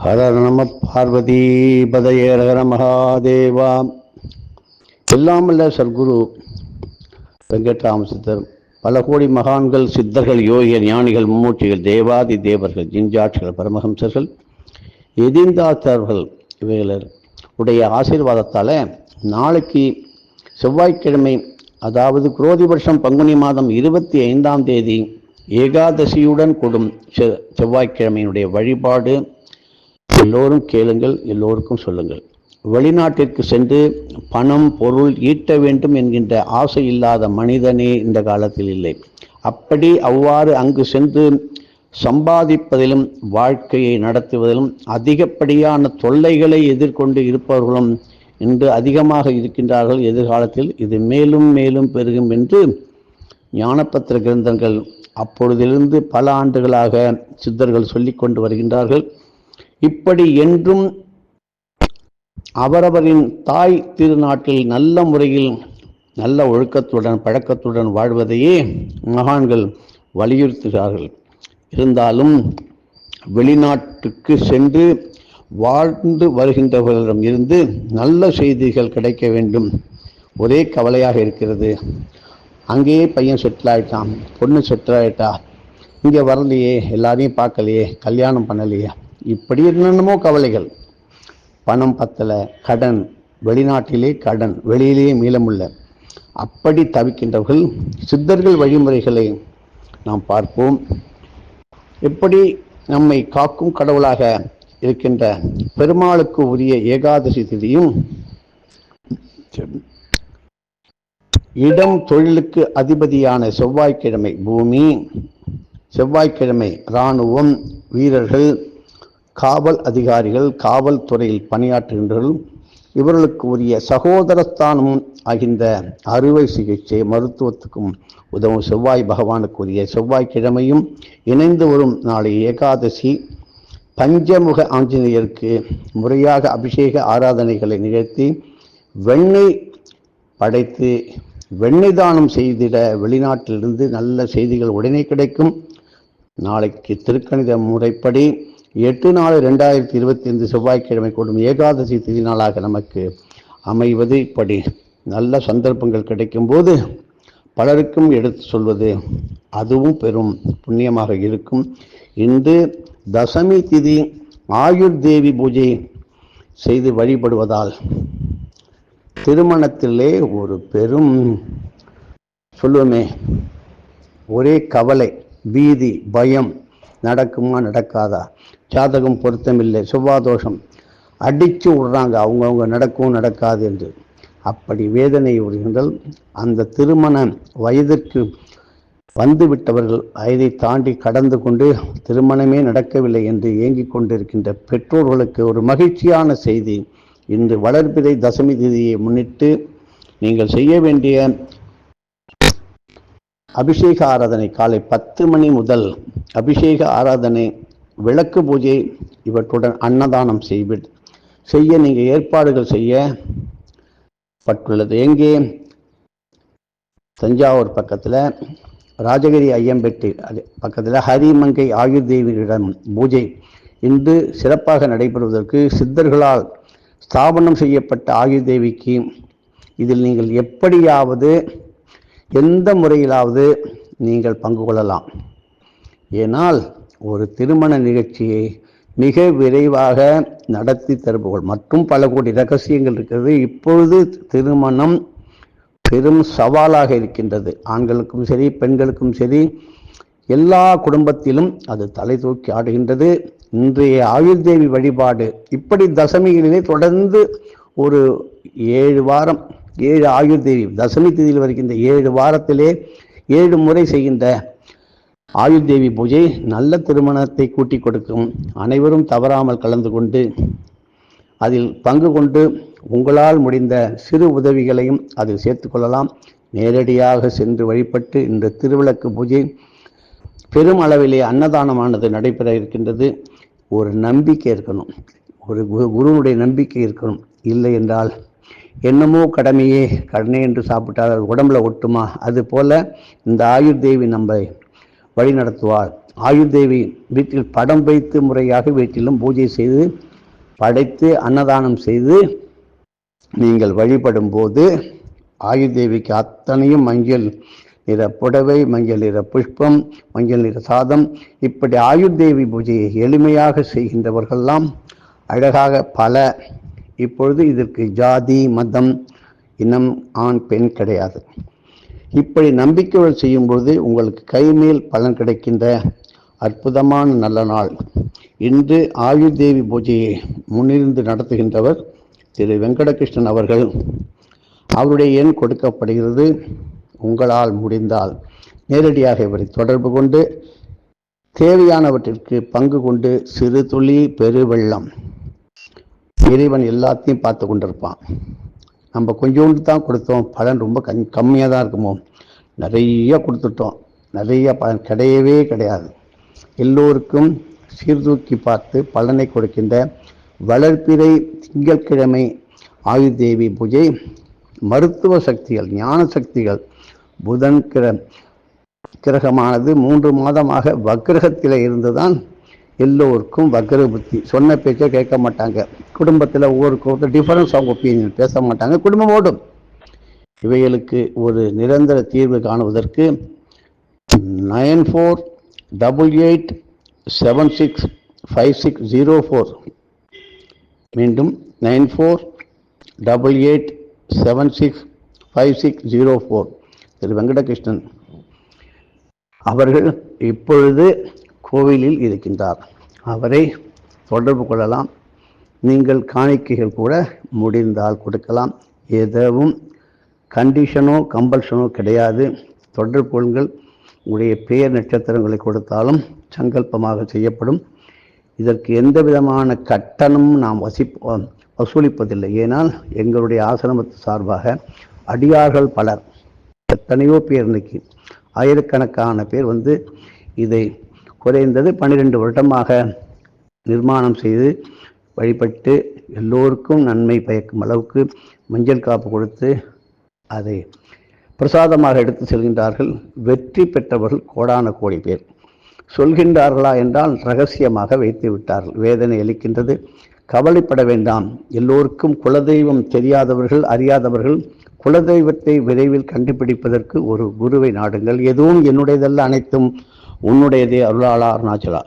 ஹர நம பார்வதி பதயேர மகாதேவா எல்லாமல்ல சர்க்குரு வெங்கட்ராம சித்தர் பல கோடி மகான்கள் சித்தர்கள் யோகியர் ஞானிகள் மும்மூர்த்திகள் தேவாதி தேவர்கள் ஜிஞ்சாட்சிகள் பரமஹம்சர்கள் எதிர்ந்தாத்தர்கள் இவைகளர் உடைய ஆசீர்வாதத்தால் நாளைக்கு செவ்வாய்க்கிழமை அதாவது குரோதி வருஷம் பங்குனி மாதம் இருபத்தி ஐந்தாம் தேதி ஏகாதசியுடன் கூடும் செ- செவ்வாய்க்கிழமையினுடைய வழிபாடு எல்லோரும் கேளுங்கள் எல்லோருக்கும் சொல்லுங்கள். வெளிநாட்டிற்கு சென்று பணம் பொருள் ஈட்ட வேண்டும் என்கின்ற ஆசை இல்லாத மனிதனே இந்த காலத்தில் இல்லை. அப்படி அவ்வாறு அங்கு சென்று சம்பாதிப்பதிலும் வாழ்க்கையை நடத்துவதிலும் அதிகப்படியான தொல்லைகளை எதிர்கொண்டு இருப்பவர்களும் இன்று அதிகமாக இருக்கின்றார்கள் எதிர்காலத்தில். இது மேலும் மேலும் பெருகும் என்று ஞானப்பத்திர கிரந்தங்கள் அப்பொழுதிலிருந்து பல ஆண்டுகளாக சித்தர்கள் சொல்லிக் கொண்டு வருகின்றார்கள். இப்படி என்றும் அவரவரின் தாய் திருநாட்டில் நல்ல முறையில் நல்ல ஒழுக்கத்துடன் பழக்கத்துடன் வாழ்வதையே மகான்கள் வலியுறுத்துகிறார்கள். இருந்தாலும் வெளிநாட்டுக்கு சென்று வாழ்ந்து வருகின்றவர்களிடம் இருந்து நல்ல செய்திகள் கிடைக்க வேண்டும். ஒரே கவலையாக இருக்கிறது. அங்கேயே பையன் செட்டில் ஆகிட்டான் பொண்ணு செட்டில் ஆகிட்டா இங்கே வரலையே எல்லாரையும் பார்க்கலையே கல்யாணம் பண்ணலையே. இப்படி என்னென்னமோ கவலைகள். பணம் பத்தலை கடன் வெளிநாட்டிலே கடன் வெளியிலேயே மீளமுள்ள. அப்படி தவிக்கின்றவர்கள் சித்தர்கள் வழிமுறைகளை நாம் பார்ப்போம். எப்படி நம்மை காக்கும் கடவுளாக இருக்கின்ற பெருமாளுக்கு உரிய ஏகாதசி திதியும் இடம் தொழிலுக்கு அதிபதியான செவ்வாய்க்கிழமை பூமி செவ்வாய்க்கிழமை இராணுவம் வீரர்கள் காவல் அதிகாரிகள் காவல்துறையில் பணியாற்றுகின்றவர்கள் இவர்களுக்கு உரிய சகோதரஸ்தானமும் ஆகின்ற அறுவை சிகிச்சை மருத்துவத்துக்கும் உதவும் செவ்வாய் பகவானுக்கு உரிய செவ்வாய்க்கிழமையும் இணைந்து வரும் நாளை ஏகாதசி. பஞ்சமுக ஆஞ்சநேயருக்கு முறையாக அபிஷேக ஆராதனைகளை நிகழ்த்தி வெண்ணெய் படைத்து வெண்ணெய் தானம் செய்திட வெளிநாட்டிலிருந்து நல்ல செய்திகள் உடனே கிடைக்கும். நாளைக்கு திருக்கணித முறைப்படி எட்டு நாலு ரெண்டாயிரத்தி இருபத்தி ஐந்து செவ்வாய்க்கிழமை கூடும் ஏகாதசி திதி நாளாக நமக்கு அமைவது இப்படி. நல்ல சந்தர்ப்பங்கள் கிடைக்கும்போது பலருக்கும் எடுத்து சொல்வது அதுவும் பெரும் புண்ணியமாக இருக்கும். இன்று தசமி திதி ஆயுர் தேவி பூஜை செய்து வழிபடுவதால் திருமணத்திலே ஒரு பெரும் சொல்லுவோமே ஒரே கவலை பீதி பயம் நடக்குமா நடக்காதா? ஜாதகம் பொருத்தமில்லை. செவ்வாதோஷம் அடித்து விடுறாங்க. அவங்கவுங்க நடக்கும் நடக்காது என்று. அப்படி வேதனை வருகின்றால் அந்த திருமண வயதிற்கு வந்துவிட்டவர்கள் வயதை தாண்டி கடந்து கொண்டு திருமணமே நடக்கவில்லை என்று ஏங்கிக் கொண்டிருக்கின்ற பெற்றோர்களுக்கு ஒரு மகிழ்ச்சியான செய்தி. இன்று வளர்பிறை தசமி திதியை முன்னிட்டு நீங்கள் செய்ய வேண்டிய அபிஷேக ஆராதனை காலை பத்து மணி முதல் அபிஷேக ஆராதனை விளக்கு பூஜை இவற்றுடன் அன்னதானம் செய்வி செய்ய நீங்கள் ஏற்பாடுகள் செய்ய பட்டுள்ளது. எங்கே? தஞ்சாவூர் பக்கத்தில் ராஜகிரி ஐயம்பேட்டை அது பக்கத்தில் ஹரிமங்கை ஆயுர்தேவியிடம் பூஜை. இன்று சிறப்பாக நடைபெறுவதற்கு சித்தர்களால் ஸ்தாபனம் செய்யப்பட்ட ஆயுர்தேவிக்கு இதில் நீங்கள் எப்படியாவது எந்த முறையிலாவது நீங்கள் பங்கு கொள்ளலாம். ஏனால் ஒரு திருமண நிகழ்ச்சியை மிக விரைவாக நடத்தி தருபவர்கள் மற்றும் பல கோடி ரகசியங்கள் இருக்கிறது. இப்பொழுது திருமணம் பெரும் சவாலாக இருக்கின்றது. ஆண்களுக்கும் சரி பெண்களுக்கும் சரி எல்லா குடும்பத்திலும் அது தலை தூக்கி ஆடுகின்றது. இன்றைய ஆயுர்தேவி வழிபாடு இப்படி தசமிகளிலே தொடர்ந்து ஒரு ஏழு வாரம் ஏழு ஆயுர்தேவி தசமி திதியில் வருகின்ற ஏழு வாரத்திலே ஏழு முறை செய்கின்ற ஆயுர்தேவி பூஜை நல்ல திருமணத்தை கூட்டி கொடுக்கும். அனைவரும் தவறாமல் கலந்து கொண்டு அதில் பங்கு கொண்டு உங்களால் முடிந்த சிறு உதவிகளையும் அதில் சேர்த்துக்கொள்ளலாம் நேரடியாக சென்று வழிபட்டு இந்த திருவிளக்கு பூஜை பெரும் அளவிலே அன்னதானமானது நடைபெற இருக்கின்றது. ஒரு நம்பிக்கை இருக்கணும். ஒரு குரு- குருவுடைய நம்பிக்கை இருக்கணும். இல்லை என்றால் என்னமோ கடமையே கடனே என்று சாப்பிட்டால் அது உடம்புல ஒட்டுமா? அது போல இந்த ஆயுர்தேவி நம்மை வழி நடத்துவார் ஆயுதேவி வீட்டில் படம் வைத்து முறையாக வீட்டிலும் பூஜை செய்து படைத்து அன்னதானம் செய்து நீங்கள் வழிபடும் போது ஆயுதேவிக்கு அத்தனையும் மஞ்சள் நிற புடவை மஞ்சள் நிற புஷ்பம் மஞ்சள் நிற சாதம் இப்படி ஆயுர்தேவி பூஜையை எளிமையாக செய்கின்றவர்கள்லாம் அழகாக பல இப்பொழுது இதற்கு ஜாதி மதம் இனம் ஆண் பெண் கிடையாது. இப்படி நம்பிக்கையுடன் செய்யும்பொழுது உங்களுக்கு கைமேல் பலன் கிடைக்கின்ற அற்புதமான நல்ல நாள். இன்று ஆயுர்தேவி பூஜையை முன்னிருந்து நடத்துகின்றவர் திரு வெங்கடகிருஷ்ணன் அவர்கள். அவருடைய எண் கொடுக்கப்படுகிறது. உங்களால் முடிந்தால் நேரடியாக இவரை தொடர்பு கொண்டு தேவையானவற்றிற்கு பங்கு கொண்டு சிறு துளி பெருவெள்ளம் இறைவன் எல்லாத்தையும் பார்த்து கொண்டிருப்பான். நம்ம கொஞ்சோண்டு தான் கொடுத்தோம். பலன் ரொம்ப கண் கம்மியாக தான் இருக்குமோ? நிறைய கொடுத்துட்டோம். நிறைய பலன் கிடையவே கிடையாது. எல்லோருக்கும் சீர்தூக்கி பார்த்து பலனை கொடுக்கின்ற வளர்ப்பிறை திங்கட்கிழமை ஆயுதேவி பூஜை மருத்துவ சக்திகள் ஞான சக்திகள் புதன் கிர கிரகமானது மூன்று மாதமாக வக்கிரகத்தில் இருந்துதான் எல்லோருக்கும் வக்கர புத்தி. சொன்ன பேச்சை கேட்க மாட்டாங்க. குடும்பத்தில் ஒவ்வொருக்கு ஒருத்தர் டிஃபரன்ஸ் ஆஃப் ஒப்பீனியன் பேச மாட்டாங்க. குடும்பம் ஓடும். இவைகளுக்கு ஒரு நிரந்தர தீர்வு காணுவதற்கு nine four double eight seven six five six zero four. மீண்டும் nine four double eight seven six five six zero four. திரு வெங்கடகிருஷ்ணன் அவர்கள் இப்பொழுது கோவிலில் இருக்கின்றார். அவரை தொடர்பு கொள்ளலாம். நீங்கள் காணிக்கைகள் கூட முடிந்தால் கொடுக்கலாம். எதுவும் கண்டிஷனோ கம்பல்ஷனோ கிடையாது. தொடர்பு கொள்ளுங்கள். உங்களுடைய பெயர் நட்சத்திரங்களை கொடுத்தாலும் சங்கல்பமாக செய்யப்படும். இதற்கு எந்த விதமான கட்டணமும் நாம் வசி வசூலிப்பதில்லை. ஏனால் எங்களுடைய ஆசிரமத்து சார்பாக அடியார்கள் பலர் எத்தனையோ பேர் இன்னைக்கு ஆயிரக்கணக்கான பேர் வந்து இதை குறைந்தது பன்னிரெண்டு வருடமாக நிர்மாணம் செய்து வழிபட்டு எல்லோருக்கும் நன்மை பயக்கும் அளவுக்கு மஞ்சள் காப்பு கொடுத்து அதை பிரசாதமாக எடுத்து செல்கின்றார்கள். வெற்றி பெற்றவர்கள் கோடான கோடி பேர். சொல்கின்றார்களா என்றால் ரகசியமாக வைத்து விட்டார்கள். வேதனை அளிக்கின்றது. கவலைப்பட வேண்டாம். எல்லோருக்கும் குலதெய்வம் தெரியாதவர்கள் அறியாதவர்கள் குலதெய்வத்தை விரைவில் கண்டுபிடிப்பதற்கு ஒரு குருவை நாடுங்கள். எதுவும் என்னுடையதல்ல அனைத்தும் உன்னுடையதே அருளாளா அருணாச்சலா.